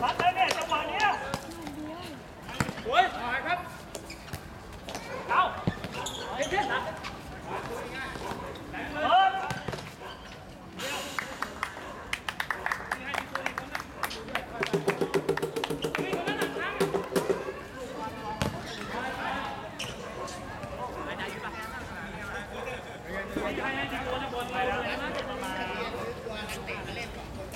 พัดแล้วเนี่ยจังหวะนี้สวยครับ ไปแล้วนะมาเล่นสองคนก็ได้